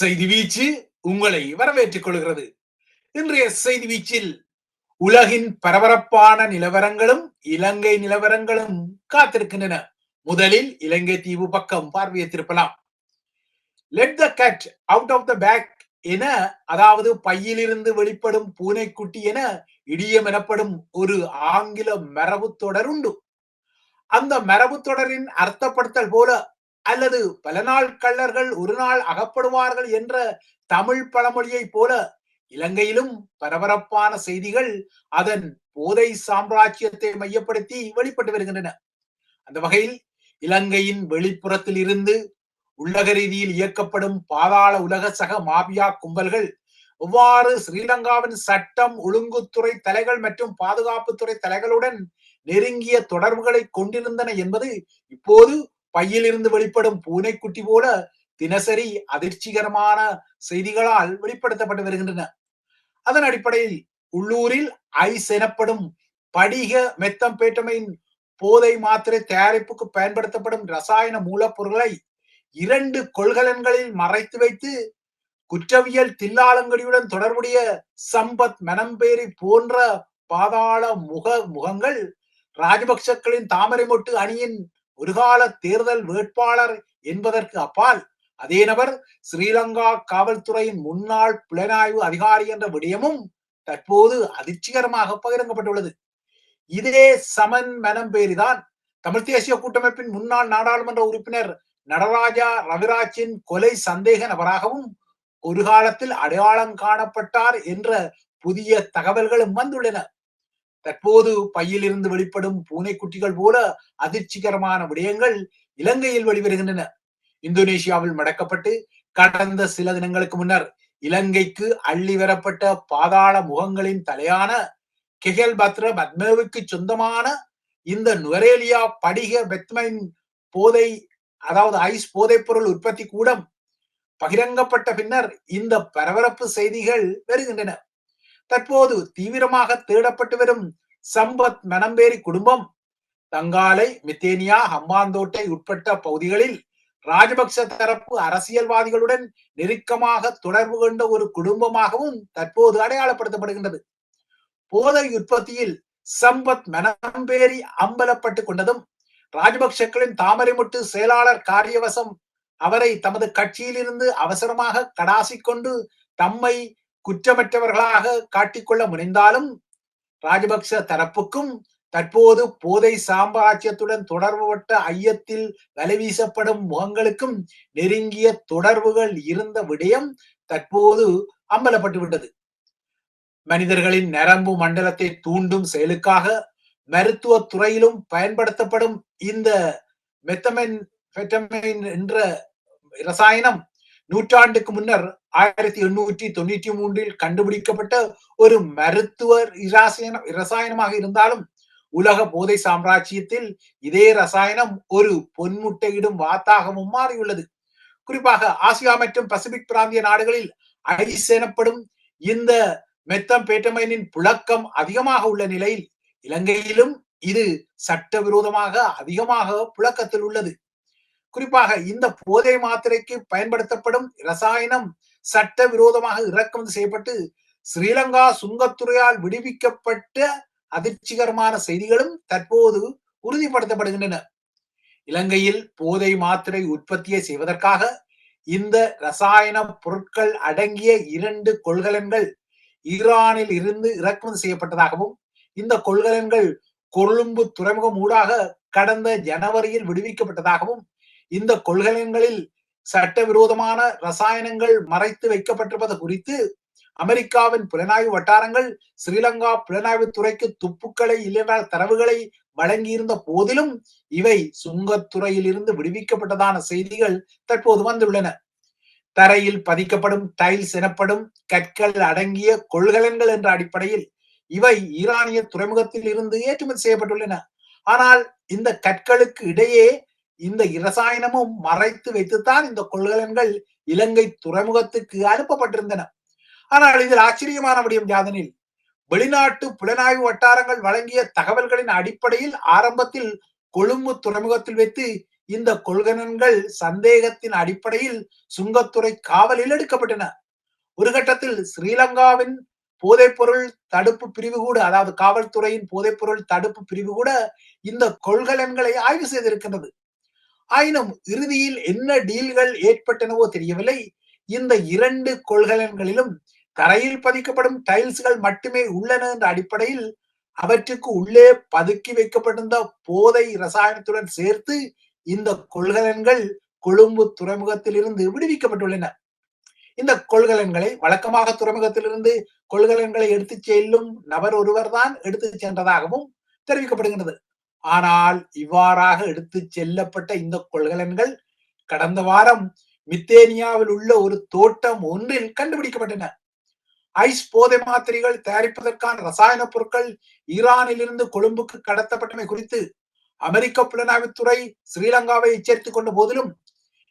செய்தி வீச்சு உங்களை வரவேற்றுக் கொள்கிறது. இன்றைய செய்தி வீச்சில் உலகின் பரபரப்பான நிலவரங்களும் இலங்கை நிலவரங்களும் காத்திருக்கின்றன. முதலில் இலங்கை தீவு பக்கம் பார்வையை திருப்பலாம். Let the cat out of the bag என அதாவது பையிலிருந்து வெளிப்படும் பூனைக்குட்டி என இடியம் எனப்படும் ஒரு ஆங்கில மரபு தொடர் உண்டு. அந்த மரபு தொடரின் அர்த்தப்படுத்தல் போல அல்லது பல நாள் கள்ளர்கள் ஒரு நாள் அகப்படுவார்கள் என்ற தமிழ் பழமொழியை போல இலங்கையிலும் பரபரப்பான செய்திகள் அதன் போதை சாம்ராஜ்யத்தை மையப்படுத்தி வெளிப்பட்டு வருகின்றன. அந்த வகையில் இலங்கையின் வெளிப்புறத்தில் இருந்து உள்ளக ரீதியில் இயக்கப்படும் பாதாள உலக சக மாபியா கும்பல்கள் எவ்வாறு ஸ்ரீலங்காவின் சட்டம் ஒழுங்குத்துறை தலைகள் மற்றும் பாதுகாப்புத்துறை தலைகளுடன் நெருங்கிய தொடர்புகளை கொண்டிருந்தன என்பது இப்போது பையிலிருந்து வெளிப்படும் பூனைக்குட்டி போல தினசரி அதிர்ச்சிகரமான செய்திகளால் வெளிப்படுத்தப்பட்டு வருகின்றன. அதன் அடிப்படையில் உள்ளூரில் ஐஸ் எனப்படும் படிக மெத்தம்பேட்டமைன் போதை மாத்திரை தயாரிப்புக்கு பயன்படுத்தப்படும் ரசாயன மூலப்பொருட்களை இரண்டு கொள்கலன்களில் மறைத்து வைத்து குற்றவியல் தில்லாலங்கடியுடன் தொடர்புடைய சம்பத் மனம்பேரி போன்ற பாதாள முக முகங்கள் ராஜபக்சக்களின் தாமரை மொட்டு அணியின் ஒருகால தேர்தல் வேட்பாளர் என்பதற்கு அப்பால் அதே நபர் ஸ்ரீலங்கா காவல்துறையின் முன்னாள் புலனாய்வு அதிகாரி என்ற விடயமும் தற்போது அதிர்ச்சிகரமாக பகிரங்கப்பட்டுள்ளது. இதே சமன் மனம் பேரிதான் தமிழ் தேசிய கூட்டமைப்பின் முன்னாள் நாடாளுமன்ற உறுப்பினர் நடராஜா ரவிராஜின் கொலை சந்தேக நபராகவும் ஒரு காலத்தில் அடையாளம் காணப்பட்டார் என்ற புதிய தகவல்களும் வந்துள்ளன. தற்போது பையிலிருந்து வெளிப்படும் பூனைக்குட்டிகள் போல அதிர்ச்சிகரமான விடயங்கள் இலங்கையில் வெளிவருகின்றன. இந்தோனேஷியாவில் மடக்கப்பட்டு கடந்த சில தினங்களுக்கு முன்னர் இலங்கைக்கு அள்ளி வரப்பட்ட பாதாள முகங்களின் தலையான கெகல் பத்ர பத்மேவுக்கு சொந்தமான இந்த நுவரேலியா படிக பெத்மைன் போதை அதாவது ஐஸ் போதைப் பொருள் உற்பத்தி கூடம் பகிரங்கப்பட்ட பின்னர் இந்த பரபரப்பு செய்திகள் வருகின்றன. தற்போது தீவிரமாக தேடப்பட்டு வரும் சம்பத் மனம்பேரி குடும்பம் தங்காலை மித்தேனியா ஹம்பாந்தோட்டை உட்பட்ட பகுதிகளில் ராஜபக்ச தரப்பு அரசியல்வாதிகளுடன் நெருக்கமாக தொடர்பு கொண்ட ஒரு குடும்பமாகவும் தற்போது அடையாளப்படுத்தப்படுகின்றது. போதை உற்பத்தியில் சம்பத் மனம்பேரி அம்பலப்பட்டு கொண்டதும் ராஜபக்சக்களின் தாமரைமுட்டு செயலாளர் காரியவசம் அவரை தமது கட்சியிலிருந்து அவசரமாக கடாசிக்கொண்டு தம்மை குற்றமற்றவர்களாக காட்டிக்கொள்ள முனைந்தாலும் ராஜபக்ச தரப்புக்கும் தற்போது போதை சாம்ராஜ்யத்துடன் தொடர்புபட்ட ஐயத்தில் வலைவீசப்படும் முகங்களுக்கும் நெருங்கிய தொடர்புகள் இருந்த விடயம் தற்போது அம்பலப்பட்டுவிட்டது. மனிதர்களின் நரம்பு மண்டலத்தை தூண்டும் செயலுக்காக மருத்துவ துறையிலும் பயன்படுத்தப்படும் இந்த மெத்தமென் என்ற ரசாயனம் நூற்றாண்டுக்கு முன்னர் ஆயிரத்தி எண்ணூற்றி தொண்ணூற்றி மூன்றில் கண்டுபிடிக்கப்பட்ட ஒரு மருத்துவ இரசாயனம் இரசாயனமாக இருந்தாலும் உலக போதை சாம்ராஜ்யத்தில் இதே ரசாயனம் ஒரு பொன்முட்டையிடும் வாத்தாகவும் மாறியுள்ளது. குறிப்பாக ஆசியா மற்றும் பசிபிக் பிராந்திய நாடுகளில் ஐஸ் எனப்படும் இந்த மெத்தம் பேட்டமைனின் புழக்கம் அதிகமாக உள்ள நிலையில் இலங்கையிலும் இது சட்டவிரோதமாக அதிகமாக புழக்கத்தில் உள்ளது. குறிப்பாக இந்த போதை மாத்திரைக்கு பயன்படுத்தப்படும் ரசாயனம் சட்ட விரோதமாக இறக்குமதி செய்யப்பட்டு ஸ்ரீலங்கா சுங்கத்துறையால் விடுவிக்கப்பட்ட அதிர்ச்சிகரமான செய்திகளும் தற்போது உறுதிப்படுத்தப்படுகின்றன. இலங்கையில் போதை மாத்திரை உற்பத்தியை செய்வதற்காக இந்த ரசாயன பொருட்கள் அடங்கிய இரண்டு கொள்கலன்கள் ஈரானில் இருந்து இறக்குமதி செய்யப்பட்டதாகவும் இந்த கொள்கலன்கள் கொழும்பு துறைமுகம் ஊடாக கடந்த ஜனவரியில் விடுவிக்கப்பட்டதாகவும் இந்த கொள்கலன்களில் சட்டவிரோதமான ரசாயனங்கள் மறைத்து வைக்கப்பட்டிருப்பது குறித்து அமெரிக்காவின் புலனாய்வு வட்டாரங்கள் ஸ்ரீலங்கா புலனாய்வு துறைக்கு துப்புக்களை இல்லையென்றால் தரவுகளை வழங்கியிருந்த போதிலும் இவை சுங்கத்துறையில் இருந்து விடுவிக்கப்பட்டதான செய்திகள் தற்போது வந்துள்ளன. தரையில் பதிக்கப்படும் டைல்ஸ் எனப்படும் கற்கள் அடங்கிய கொள்கலன்கள் என்ற அடிப்படையில் இவை ஈரானிய துறைமுகத்தில் இருந்து ஏற்றுமதி செய்யப்பட்டுள்ளன. ஆனால் இந்த கற்களுக்கு இடையே இந்த இரசாயனமும் மறைத்து வைத்துத்தான் இந்த கொள்கலன்கள் இலங்கை துறைமுகத்துக்கு அனுப்பப்பட்டிருந்தன. ஆனால் இதில் ஆச்சரியமான விடயம் யாதனில் வெளிநாட்டு புலனாய்வு வட்டாரங்கள் வழங்கிய தகவல்களின் அடிப்படையில் ஆரம்பத்தில் கொழும்பு துறைமுகத்தில் வைத்து இந்த கொள்கலன்கள் சந்தேகத்தின் அடிப்படையில் சுங்கத்துறை காவலில் எடுக்கப்பட்டன. ஒரு கட்டத்தில் ஸ்ரீலங்காவின் போதைப்பொருள் தடுப்பு பிரிவு கூட அதாவது காவல்துறையின் போதைப்பொருள் தடுப்பு பிரிவு கூட இந்த கொள்கலன்களை ஆய்வு செய்திருக்கின்றது. ஆயினும் இறுதியில் என்ன டீல்கள் ஏற்பட்டனவோ தெரியவில்லை. இந்த இரண்டு கொள்கலன்களிலும் தரையில் பதிக்கப்படும் டைல்ஸ்கள் மட்டுமே உள்ளன என்ற அடிப்படையில் அவற்றுக்கு உள்ளே பதுக்கி வைக்கப்பட்டிருந்த போதை ரசாயனத்துடன் சேர்த்து இந்த கொள்கலன்கள் கொழும்பு துறைமுகத்திலிருந்து விடுவிக்கப்பட்டுள்ளன. இந்த கொள்கலன்களை வழக்கமாக துறைமுகத்திலிருந்து கொள்கலன்களை எடுத்துச் செல்லும் நபர் ஒருவர் தான் எடுத்து சென்றதாகவும் தெரிவிக்கப்படுகின்றது. ஆனால் இவ்வாறாக எடுத்து செல்லப்பட்ட இந்த கொள்கலன்கள் கடந்த வாரம் மித்தேனியாவில் உள்ள ஒரு தோட்டம் ஒன்றில் கண்டுபிடிக்கப்பட்டன. ஐஸ் போதை மாத்திரைகள் தயாரிப்பதற்கான ரசாயன பொருட்கள் ஈரானிலிருந்து கொழும்புக்கு கடத்தப்பட்டமை குறித்து அமெரிக்க புலனாய்வுத்துறை ஸ்ரீலங்காவை எச்சரித்துக் கொண்ட போதிலும்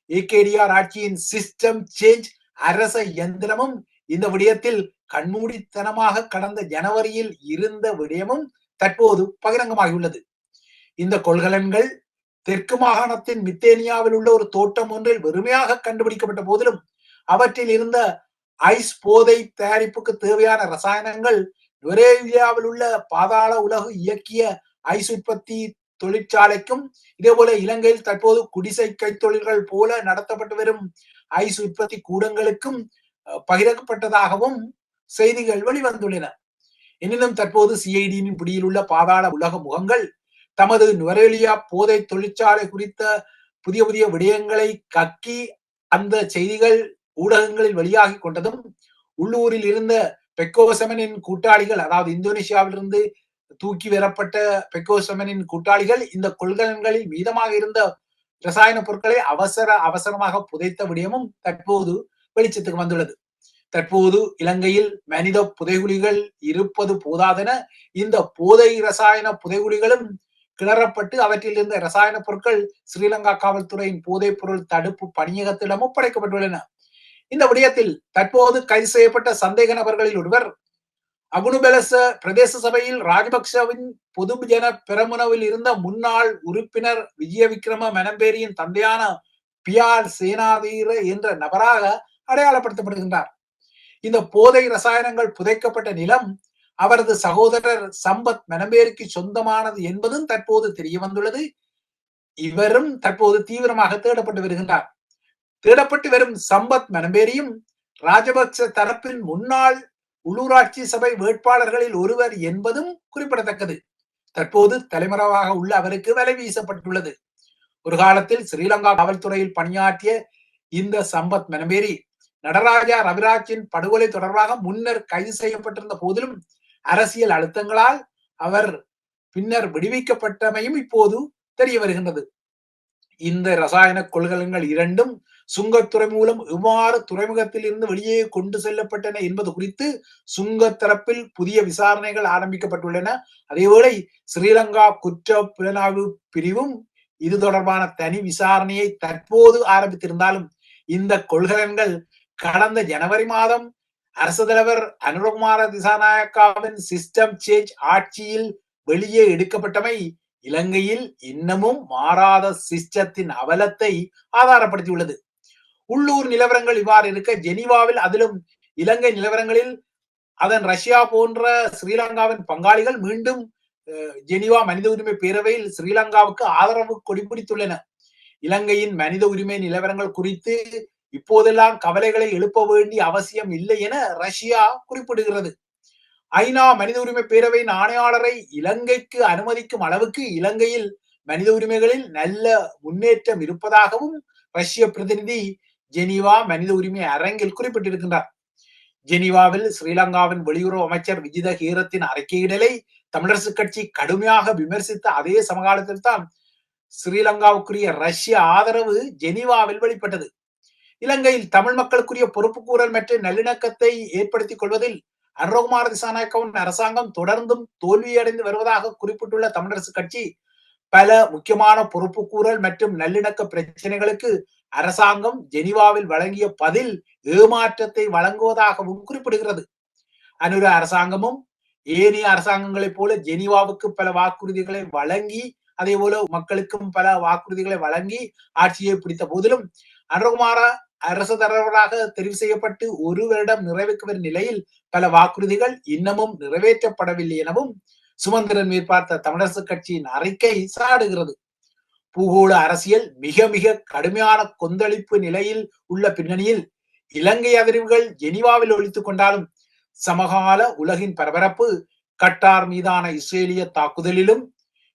ஏகேடிஆர் ஆட்சியின் சிஸ்டம் சேஞ்ச் அரச எந்திரமும் இந்த விடயத்தில் கண்மூடித்தனமாக கடந்த ஜனவரியில் இருந்த விடயமும் தற்போது பகிரங்கமாகியுள்ளது. இந்த கொள்கலன்கள் தெற்கு மாகாணத்தின் மித்தேனியாவில் உள்ள ஒரு தோட்டம் ஒன்றில் வெறுமையாக கண்டுபிடிக்கப்பட்ட போதிலும் அவற்றில் இருந்த ஐஸ் போதை தயாரிப்புக்கு தேவையான ரசாயனங்கள் நுரேலியாவில் உள்ள பாதாள உலகு இயக்கிய ஐஸ் உற்பத்தி தொழிற்சாலைக்கும் இதே போல இலங்கையில் தற்போது குடிசை கைத்தொழில்கள் போல நடத்தப்பட்டு வரும் ஐஸ் உற்பத்தி கூடங்களுக்கும் பகிரப்பட்டதாகவும் செய்திகள் வெளிவந்துள்ளன. எனினும் தற்போது சிஐடியின் பிடியில் உள்ள பாதாள உலக முகங்கள் தமது நுவரேலியா போதை தொழிற்சாலை குறித்த புதிய புதிய விடயங்களை கக்கி அந்த செய்திகள் ஊடகங்களில் வெளியாகி கொண்டதும் உள்ளூரில் இருந்த பெக்கோசமனின் கூட்டாளிகள் அதாவது இந்தோனேஷியாவிலிருந்து தூக்கி வரப்பட்ட பெக்கோசமனின் கூட்டாளிகள் இந்த கொள்கலன்களில் மீதமாக இருந்த ரசாயன பொருட்களை அவசர அவசரமாக புதைத்த விடயமும் தற்போது வெளிச்சத்துக்கு வந்துள்ளது. தற்போது இலங்கையில் மனித புதைகுலிகள் இருப்பது போதாதென இந்த போதை ரசாயன புதைகுலிகளும் கிளறப்பட்டு அவற்றில் இருந்த ரசாயன பொருட்கள் ஸ்ரீலங்கா காவல்துறையின் போதைப் பொருள் தடுப்பு பணியகத்திடம் ஒப்படைக்கப்பட்டுள்ளன இந்த விடயத்தில் தற்போது கைது செய்யப்பட்ட சந்தேக நபர்களில் ஒருவர் அகுனுபெலச பிரதேச சபையில் ராஜபக்சவின் பொதுஜன பெரமுனவில் இருந்த முன்னாள் உறுப்பினர் விஜய விக்ரம மெனம்பேரியின் தந்தையான பியார் சேனாதீர என்ற நபராக அடையாளப்படுத்தப்படுகின்றார். இந்த போதை ரசாயனங்கள் புதைக்கப்பட்ட நிலம் அவரது சகோதரர் சம்பத் மெனம்பேருக்கு சொந்தமானது என்பதும் தற்போது தெரிய வந்துள்ளது இவரும் தற்போது தீவிரமாக தேடப்பட்டு வருகின்றார். தேடப்பட்டு வரும் சம்பத் மெனம்பேரியும் ராஜபக்ச தரப்பின் முன்னாள் உள்ளூராட்சி சபை வேட்பாளர்களில் ஒருவர் என்பதும் குறிப்பிடத்தக்கது. தற்போது தலைமறைவாக உள்ள அவருக்கு வலை வீசப்பட்டுள்ளது. ஒரு காலத்தில் ஸ்ரீலங்கா காவல்துறையில் பணியாற்றிய இந்த சம்பத் மெனபேரி நடராஜா ரவிராஜின் படுகொலை தொடர்பாக முன்னர் கைது செய்யப்பட்டிருந்த போதிலும் அரசியல் அழுத்தங்களால் அவர் பின்னர் விடுவிக்கப்பட்டமையும் இப்போது தெரிய வருகின்றது. இந்த ரசாயன கொள்கலன்கள் இரண்டும் சுங்கத்துறை மூலம் எவ்வாறு துறைமுகத்தில் இருந்து வெளியே கொண்டு செல்லப்பட்டன என்பது குறித்து சுங்க தரப்பில் புதிய விசாரணைகள் ஆரம்பிக்கப்பட்டுள்ளன. அதேவேளை ஸ்ரீலங்கா குற்ற புலனாய்வு பிரிவும் இது தொடர்பான தனி விசாரணையை தற்போது ஆரம்பித்திருந்தாலும் இந்த கொள்கலன்கள் கடந்த ஜனவரி மாதம் அரசு தலைவர் அனுரகுமார திசாநாயக்காவின் சிஸ்டம் சேஞ்ச் ஆட்சியில் வெளியே எடுக்கப்பட்டமை இலங்கையில் இன்னமும் மாறாத சிஸ்டத்தின் அவலத்தை ஆதாரப்படுத்தியுள்ளது. உள்ளூர் நிலவரங்கள் இவ்வாறு இருக்க ஜெனீவாவில் அதிலும் இலங்கை நிலவரங்களில் அதன் ரஷ்யா போன்ற ஸ்ரீலங்காவின் பங்காளிகள் மீண்டும் ஜெனீவா மனித உரிமை பேரவையில் ஸ்ரீலங்காவுக்கு ஆதரவு கொடிபிடித்துள்ளன இலங்கையின் மனித உரிமை நிலவரங்கள் குறித்து இப்போதெல்லாம் கவலைகளை எழுப்ப வேண்டிய அவசியம் இல்லை என ரஷ்யா குறிப்பிடுகிறது. ஐநா மனித உரிமை பேரவையின் ஆணையாளரை இலங்கைக்கு அனுமதிக்கும் அளவுக்கு இலங்கையில் மனித உரிமைகளில் நல்ல முன்னேற்றம் இருப்பதாகவும் ரஷ்ய பிரதிநிதி ஜெனீவா மனித உரிமை அரங்கில் குறிப்பிட்டிருக்கின்றார். ஜெனீவாவில் ஸ்ரீலங்காவின் வெளியுறவு அமைச்சர் விஜித ஹீரத்தின் அறிக்கையிடலை தமிழரசு கட்சி கடுமையாக விமர்சித்த அதே சமகாலத்தில் தான் ஸ்ரீலங்காவுக்குரிய ரஷ்ய ஆதரவு ஜெனீவாவில் வெளிப்பட்டது. இலங்கையில் தமிழ் மக்களுக்குரிய பொறுப்புக்கூறல் மற்றும் நல்லிணக்கத்தை ஏற்படுத்திக் கொள்வதில் அனுரகுமார திசாநாயக்கவின் அரசாங்கம் தொடர்ந்தும் தோல்வியடைந்து வருவதாக குறிப்பிட்டுள்ள தமிழரசு கட்சி பல முக்கியமான பொறுப்புக்கூறல் மற்றும் நல்லிணக்க பிரச்சனைகளுக்கு அரசாங்கம் ஜெனிவாவில் வழங்கிய பதில் ஏமாற்றத்தை வழங்குவதாகவும் குறிப்பிடுகிறது. அனுர அரசாங்கமும் ஏனைய அரசாங்கங்களைப் போல ஜெனிவாவுக்கு பல வாக்குறுதிகளை வழங்கி அதே போல மக்களுக்கும் பல வாக்குறுதிகளை வழங்கி ஆட்சியை பிடித்த போதிலும் அனுரகுமார அரசு தலைவராக தெரிவு செய்யப்பட்டு ஒரு வருடம் நிறைவுக்கு வரும் நிலையில் பல வாக்குறுதிகள் இன்னமும் நிறைவேற்றப்படவில்லை எனவும் சுமந்திரன் மேற்பார்த்த தமிழரசு கட்சியின் அறிக்கை சாடுகிறது. பூகோள அரசியல் மிக மிக கடுமையான கொந்தளிப்பு நிலையில் உள்ள பின்னணியில் இலங்கை அதிர்வுகள் ஜெனிவாவில் ஒழித்துக் கொண்டாலும் சமகால உலகின் பரபரப்பு கட்டார் மீதான இஸ்ரேலிய தாக்குதலிலும்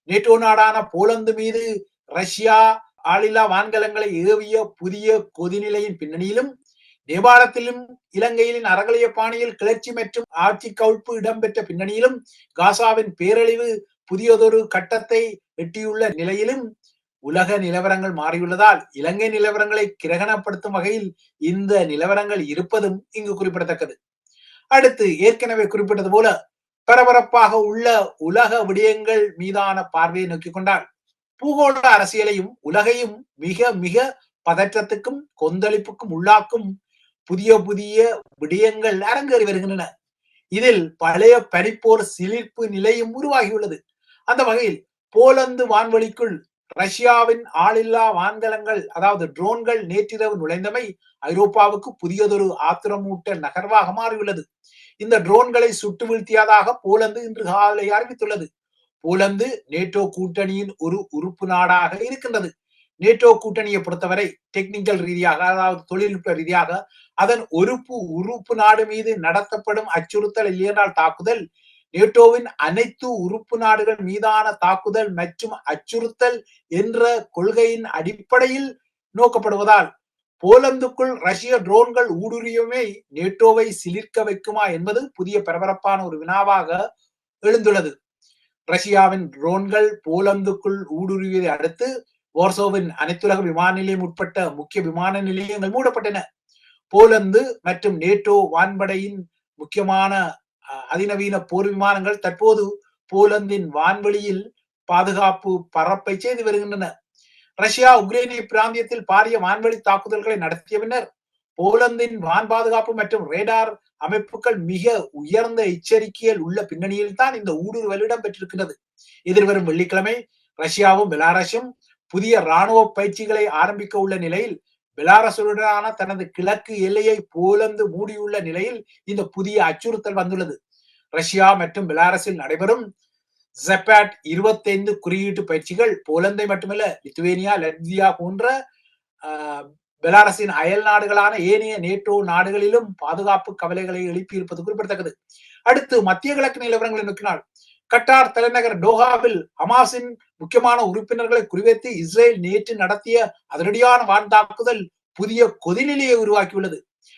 நேட்டோ நாடான போலந்து மீது ரஷ்யா ஆளில்லா வான்கலங்களை ஏவிய புதிய கொதிநிலையின் பின்னணியிலும் நேபாளத்திலும் இலங்கையின் அறகலைய பாணியில் கிளர்ச்சி மற்றும் ஆட்சி கவுழ்ப்பு இடம்பெற்ற பின்னணியிலும் காசாவின் பேரழிவு புதியதொரு கட்டத்தை எட்டியுள்ள நிலையிலும் உலக நிலவரங்கள் மாறியுள்ளதால் இலங்கை நிலவரங்களை கிரகணப்படுத்தும் வகையில் இந்த நிலவரங்கள் இருப்பதும் இங்கு குறிப்பிடத்தக்கது. அடுத்து ஏற்கனவே குறிப்பிட்டது போல பரபரப்பாக உள்ள உலக விடயங்கள் மீதான பார்வையை நோக்கிக் கொண்டால் பூகோள அரசியலையும் உலகையும் மிக மிக பதற்றத்துக்கும் கொந்தளிப்புக்கும் உள்ளாக்கும் புதிய புதிய விடயங்கள் அரங்கேறி வருகின்றன. இதில் பழைய பனிப்போர் சிலிர்ப்பு நிலையும் உருவாகியுள்ளது. அந்த வகையில் போலந்து வான்வெளிக்குள் ரஷ்யாவின் ஆளில்லா வான்கலங்கள் அதாவது ட்ரோன்கள் நேற்றிரவு நுழைந்தமை ஐரோப்பாவுக்கு புதியதொரு ஆத்திரமூட்ட நகர்வாக மாறியுள்ளது. இந்த ட்ரோன்களை சுட்டு வீழ்த்தியதாக போலந்து இன்று காலை அறிவித்துள்ளது. போலந்து நேட்டோ கூட்டணியின் ஒரு உறுப்பு நாடாக இருக்கின்றது. நேட்டோ கூட்டணியை பொறுத்தவரை டெக்னிக்கல் ரீதியாக அதாவது தொழில்நுட்ப ரீதியாக அதன் உறுப்பு உறுப்பு நாடு மீது நடத்தப்படும் அச்சுறுத்தல் இல்லையென்றால் தாக்குதல் நேட்டோவின் அனைத்து உறுப்பு நாடுகள் மீதான தாக்குதல் மற்றும் அச்சுறுத்தல் என்ற கொள்கையின் அடிப்படையில் நோக்கப்படுவதால் போலந்துக்குள் ரஷ்ய ட்ரோன்கள் ஊடுருவியுமே நேட்டோவை சிலிர்க்க வைக்குமா என்பது புதிய பரபரப்பான ஒரு வினாவாக எழுந்துள்ளது. ரஷ்யாவின் ட்ரோன்கள் போலந்துக்குள் ஊடுருவியதை அடுத்து வார்சோவின் அனைத்துலக விமான நிலையம் உட்பட்ட முக்கிய விமான நிலையங்கள் மூடப்பட்டன. போலந்து மற்றும் நேட்டோ வான்படையின் முக்கியமான அதிநவீன போர் விமானங்கள் தற்போது போலந்தின் வான்வெளியில் பாதுகாப்பு பரப்பை செய்து வருகின்றன. ரஷ்யா உக்ரைனிய பிராந்தியத்தில் பாரிய வான்வெளி தாக்குதல்களை நடத்திய பின்னர் போலந்தின் வான் பாதுகாப்பு மற்றும் ரேடார் அமைப்புகள் மிக உயர்ந்த எச்சரிக்கையில் உள்ள பின்னணியில் தான் இந்த ஊடுருவல் இடம்பெற்றிருக்கிறது. எதிர்வரும் வெள்ளிக்கிழமை ரஷ்யாவும் பெலாரஸும் புதிய ராணுவ பயிற்சிகளை ஆரம்பிக்க உள்ள நிலையில் பெலாரசுடனான தனது கிழக்கு எல்லையை போலந்து மூடியுள்ள நிலையில் இந்த புதிய அச்சுறுத்தல் வந்துள்ளது. ரஷ்யா மற்றும் பெலாரஸில் நடைபெறும் இருபத்தி இருபத்தைந்து குறியீட்டு பயிற்சிகள் போலந்தை மட்டுமல்ல லித்துவேனியா லட்வியா போன்ற பெலாரஸின் அயல் நாடுகளான ஏனைய நேட்டோ நாடுகளிலும் பாதுகாப்பு கவலைகளை எழுப்பியிருப்பது குறிப்பிடத்தக்கது. அடுத்து மத்திய கிழக்கு நிலவரங்களை நோக்கினால் கட்டார் தலைநகர் டோஹாவில் ஹமாஸின் முக்கியமான உறுப்பினர்களை குறிவைத்து இஸ்ரேல் நேற்று நடத்திய அதிரடியான வான் தாக்குதல் புதிய கொதிநிலையை உருவாக்கியுள்ளது.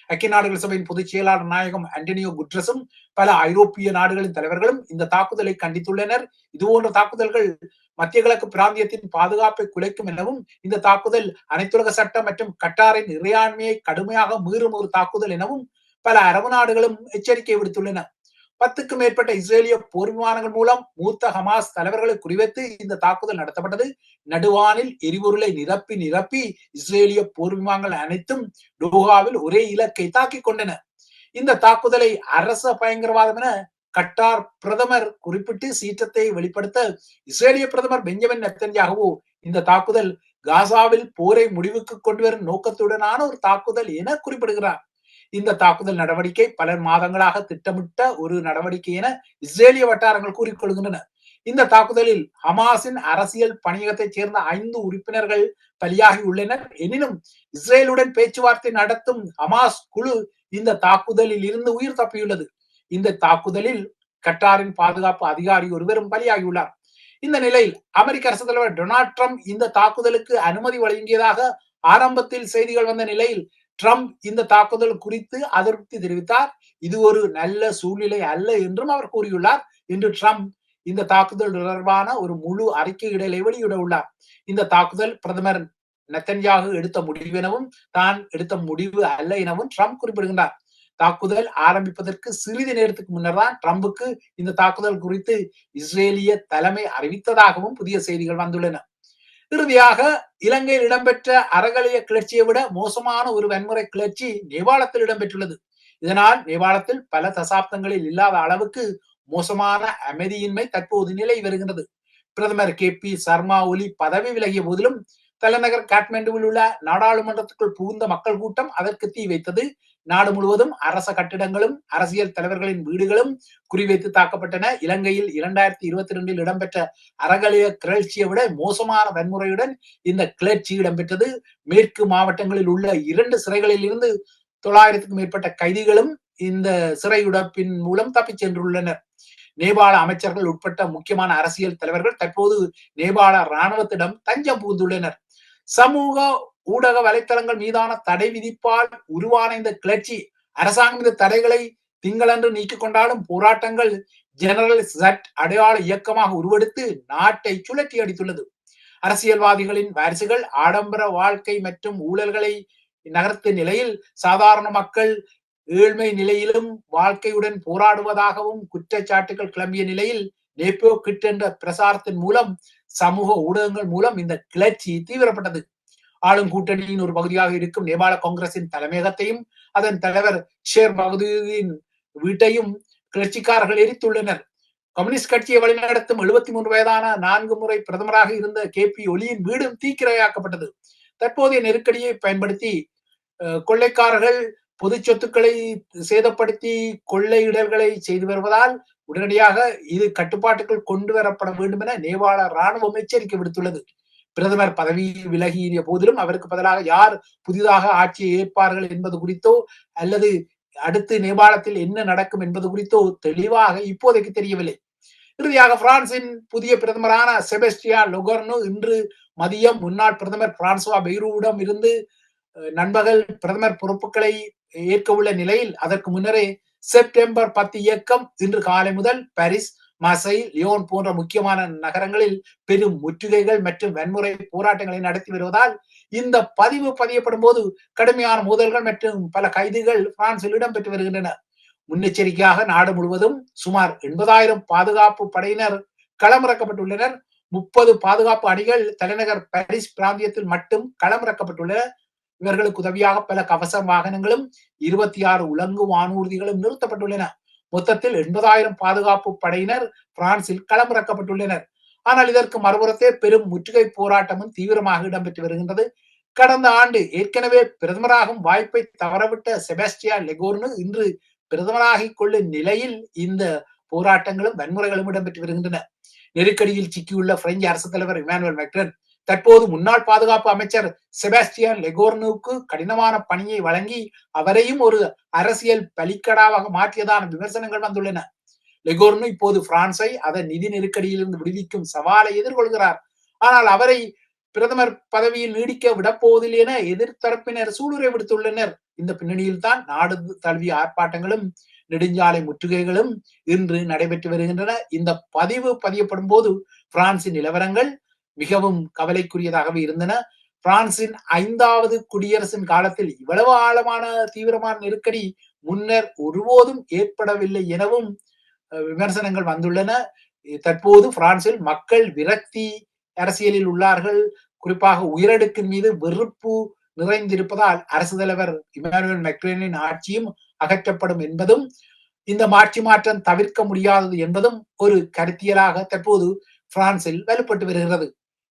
ஐக்கிய நாடுகள் சபையின் பொதுச் செயலாளர் நாயகம் ஆண்டனியோ குட்ரஸும் பல ஐரோப்பிய நாடுகளின் தலைவர்களும் இந்த தாக்குதலை கண்டித்துள்ளனர். இதுபோன்ற தாக்குதல்கள் மத்திய கிழக்கு பிராந்தியத்தின் பாதுகாப்பை குலைக்கும் எனவும் இந்த தாக்குதல் அனைத்துலக சட்டம் மற்றும் கட்டாரின் இறையாண்மையை கடுமையாக மீறும் ஒரு தாக்குதல் எனவும் பல அரபு நாடுகளும் எச்சரிக்கை விடுத்துள்ளன. பத்துக்கும் மேற்பட்ட இஸ்ரேலிய போர் விமானங்கள் மூலம் மூத்த ஹமாஸ் தலைவர்களை குறிவைத்து இந்த தாக்குதல் நடத்தப்பட்டது. நடுவானில் எரிபொருளை நிரப்பி நிரப்பி இஸ்ரேலிய போர் விமானங்கள் அனைத்தும் டோஹாவில் ஒரே இலக்கை தாக்கிக் கொண்டன. இந்த தாக்குதலை அரச பயங்கரவாதம் என கட்டார் பிரதமர் குறிப்பிட்டு சீற்றத்தை வெளிப்படுத்த இஸ்ரேலிய பிரதமர் பெஞ்சமின் நெத்தன்யாகவோ இந்த தாக்குதல் காசாவில் போரை முடிவுக்கு கொண்டு வரும் நோக்கத்துடனான ஒரு தாக்குதல் என குறிப்பிடுகிறார். இந்த தாக்குதல் நடவடிக்கை பல மாதங்களாக திட்டமிட்ட ஒரு நடவடிக்கை என இஸ்ரேலிய வட்டாரங்கள் கூறிக்கொள்கின்றன. இந்த தாக்குதலில் ஹமாஸின் அரசியல் பணியகத்தைச் சேர்ந்த ஐந்து உறுப்பினர்கள் பலியாகி உள்ளனர். எனினும் இஸ்ரேலுடன் பேச்சுவார்த்தை நடத்தும் ஹமாஸ் குழு இந்த தாக்குதலில் இருந்து உயிர் தப்பியுள்ளது. இந்த தாக்குதலில் கட்டாரின் பாதுகாப்பு அதிகாரி ஒருவரும் பலியாகியுள்ளார். இந்த நிலையில் அமெரிக்க அரசு தலைவர் டொனால்ட் ட்ரம்ப் இந்த தாக்குதலுக்கு அனுமதி வழங்கியதாக ஆரம்பத்தில் செய்திகள் வந்த நிலையில் ட்ரம்ப் இந்த தாக்குதல் குறித்து அதிருப்தி தெரிவித்தார். இது ஒரு நல்ல சூழ்நிலை அல்ல என்றும் அவர் கூறியுள்ளார். என்று ட்ரம்ப் இந்த தாக்குதல் தொடர்பான ஒரு முழு அறிக்கையிடலை வெளியிட உள்ளார். இந்த தாக்குதல் பிரதமர் நெத்தன்யாகு எடுத்த முடிவு எனவும் தான் எடுத்த முடிவு அல்ல எனவும் ட்ரம்ப் குறிப்பிடுகின்றார். தாக்குதல் ஆரம்பிப்பதற்கு சிறிது நேரத்துக்கு முன்னர் தான் ட்ரம்புக்கு இந்த தாக்குதல் குறித்து இஸ்ரேலிய தலைமை அறிவித்ததாகவும் புதிய செய்திகள் வந்துள்ளன. இறுதியாக இலங்கையில் இடம்பெற்ற அறகலைய கிளர்ச்சியை விட மோசமான ஒரு வன்முறை கிளர்ச்சி நேபாளத்தில் இடம்பெற்றுள்ளது. இதனால் நேபாளத்தில் பல தசாப்தங்களில் இல்லாத அளவுக்கு மோசமான அமைதியின்மை தற்போது நிலை வருகின்றது. பிரதமர் கே பி சர்மா ஒலி பதவி விலகிய போதிலும் தலைநகர் காட்மாண்டுவில் உள்ள நாடாளுமன்றத்துக்குள் புகுந்த மக்கள் கூட்டம் அதற்கு தீ வைத்தது நாடு முழுவதும் அரச கட்டிடங்களும் அரசியல் தலைவர்களின் வீடுகளும் குறிவைத்து தாக்கப்பட்டன. இலங்கையில் இரண்டாயிரத்தி இருபத்தி ரெண்டில் இடம்பெற்ற அறகலிய கிளர்ச்சியை விட மோசமான வன்முறையுடன் இந்த கிளர்ச்சி இடம்பெற்றது. மேற்கு மாவட்டங்களில் உள்ள இரண்டு சிறைகளில் இருந்து தொள்ளாயிரத்துக்கும் மேற்பட்ட கைதிகளும் இந்த சிறையுடப்பின் மூலம் தப்பிச் சென்றுள்ளனர். நேபாள அமைச்சர்கள் உட்பட்ட முக்கியமான அரசியல் தலைவர்கள் தற்போது நேபாள இராணுவத்திடம் தஞ்சம் புகுந்துள்ளனர். சமூக ஊடக வலைத்தளங்கள் மீதான தடை விதிப்பால் உருவான இந்த கிளர்ச்சி அரசாங்கம் இந்த தடைகளை திங்களன்று நீக்கிக் கொண்டாலும் போராட்டங்கள் ஜெனரல் ஜட் அடையாள இயக்கமாக உருவெடுத்து நாட்டை சுழற்றி அடித்துள்ளது. அரசியல்வாதிகளின் வாரிசுகள் ஆடம்பர வாழ்க்கை மற்றும் ஊழல்களை நகர்த்த நிலையில் சாதாரண மக்கள் ஏழ்மை நிலையிலும் வாழ்க்கையுடன் போராடுவதாகவும் குற்றச்சாட்டுகள் கிளம்பிய நிலையில் நேப்போ கிட் என்ற பிரசாரத்தின் மூலம் சமூக ஊடகங்கள் மூலம் இந்த கிளர்ச்சி தீவிரப்பட்டது. ஆளும் கூட்டணியின் ஒரு பகுதியாக இருக்கும் நேபாள காங்கிரசின் தலைமையகத்தையும் அதன் தலைவர் ஷேர் பகுதியின் வீட்டையும் கிளர்ச்சிக்காரர்கள் எரித்துள்ளனர். கம்யூனிஸ்ட் கட்சியை வழிநடத்தும் எழுபத்தி மூன்று வயதான நான்கு முறை பிரதமராக இருந்த கே பி ஒலியின் வீடும் தீக்கிரையாக்கப்பட்டது. தற்போதைய நெருக்கடியை பயன்படுத்தி கொள்ளைக்காரர்கள் பொது சொத்துக்களை சேதப்படுத்தி கொள்ளையிடல்களை செய்து வருவதால் உடனடியாக இது கட்டுப்பாட்டுக்குள் கொண்டு வரப்பட வேண்டும் என நேபாள ராணுவம் எச்சரிக்கை விடுத்துள்ளது. பிரதமர் பதவி விலகிய போதிலும் அவருக்கு பதிலாக யார் புதிதாக ஆட்சியை ஏற்பார்கள் என்பது குறித்தோ அல்லது அடுத்து நேபாளத்தில் என்ன நடக்கும் என்பது குறித்தோ தெளிவாக இப்போதைக்கு தெரியவில்லை. இறுதியாக பிரான்சின் புதிய பிரதமரான செபஸ்டியா லொகர்னு இன்று மதியம் முன்னாள் பிரதமர் பிரான்சுவா பெய்ரூவிடம் இருந்து நண்பகல் பிரதமர் பொறுப்புகளை ஏற்க உள்ள நிலையில் அதற்கு முன்னரே செப்டம்பர் பத்து இயக்கம் இன்று காலை முதல் பாரிஸ் மசை லியோன் போன்ற முக்கியமான நகரங்களில் பெரும் முற்றுகைகள் மற்றும் வன்முறை போராட்டங்களை நடத்தி வருவதால் இந்த பதிவு பதியப்படும் போது கடுமையான மோதல்கள் மற்றும் பல கைதுகள் பிரான்சில் இடம்பெற்று வருகின்றன. முன்னெச்சரிக்கையாக நாடு முழுவதும் சுமார் எண்பதாயிரம் பாதுகாப்பு படையினர் களமிறக்கப்பட்டுள்ளனர். முப்பது பாதுகாப்பு அணிகள் தலைநகர் பாரிஸ் பிராந்தியத்தில் மட்டும் களமிறக்கப்பட்டுள்ளன. இவர்களுக்கு உதவியாக பல கவச வாகனங்களும் இருபத்தி ஆறு உலங்கு வானூர்திகளும் நிறுத்தப்பட்டுள்ளன. மொத்தத்தில் எண்பதாயிரம் பாதுகாப்பு படையினர் பிரான்சில் களமிறக்கப்பட்டுள்ளனர். ஆனால் இதற்கு மறுபுறத்தே பெரும் முற்றுகை போராட்டமும் தீவிரமாக இடம்பெற்று வருகின்றது. கடந்த ஆண்டு ஏற்கனவே பிரதமராகும் வாய்ப்பை தவறவிட்ட செபாஸ்டியா லெகோர்னு இன்று பிரதமராகிக் கொள்ளும் நிலையில் இந்த போராட்டங்களும் வன்முறைகளும் இடம்பெற்று வருகின்றன. நெருக்கடியில் சிக்கியுள்ள பிரெஞ்சு அரசு தலைவர் இமானுவல் மெக்ரன் தற்போது முன்னாள் பாதுகாப்பு அமைச்சர் செபாஸ்டியன் லெகோர்னுக்கு கடினமான பணியை வழங்கி அவரையும் ஒரு அரசியல் பலிக்கடாவாக மாற்றியதான விமர்சனங்கள் வந்துள்ளன. லெகோர்னு இப்போது பிரான்சை அதன் நிதி நெருக்கடியிலிருந்து விடுவிக்கும் சவாலை எதிர்கொள்கிறார். ஆனால் அவரை பிரதமர் பதவியில் நீடிக்க விடப்போவதில்லை என எதிர்த்தரப்பினர் சூளுரை விடுத்துள்ளனர். இந்த பின்னணியில் தான் நாடு தழுவிய ஆர்ப்பாட்டங்களும் நெடுஞ்சாலை முற்றுகைகளும் இன்று நடைபெற்று வருகின்றன. இந்த பதிவு பதியப்படும் போது பிரான்சின் நிலவரங்கள் மிகவும் கவலைக்குரியதாகவே இருந்தன. பிரான்சின் ஐந்தாவது குடியரசின் காலத்தில் இவ்வளவு ஆழமான தீவிரமான நெருக்கடி முன்னர் ஒருபோதும் ஏற்படவில்லை எனவும் விமர்சனங்கள் வந்துள்ளன. தற்போது பிரான்சில் மக்கள் விரக்தி அரசியலில் உள்ளார்கள். குறிப்பாக உயரடுக்கின் மீது வெறுப்பு நிறைந்திருப்பதால் அரசு தலைவர் இமானுவேல் மெக்ரேனின் ஆட்சியும் அகற்றப்படும் என்பதும் இந்த மாட்சி மாற்றம் தவிர்க்க முடியாதது என்பதும் ஒரு கருத்தியலாக தற்போது பிரான்சில் வலுப்பட்டு வருகிறது.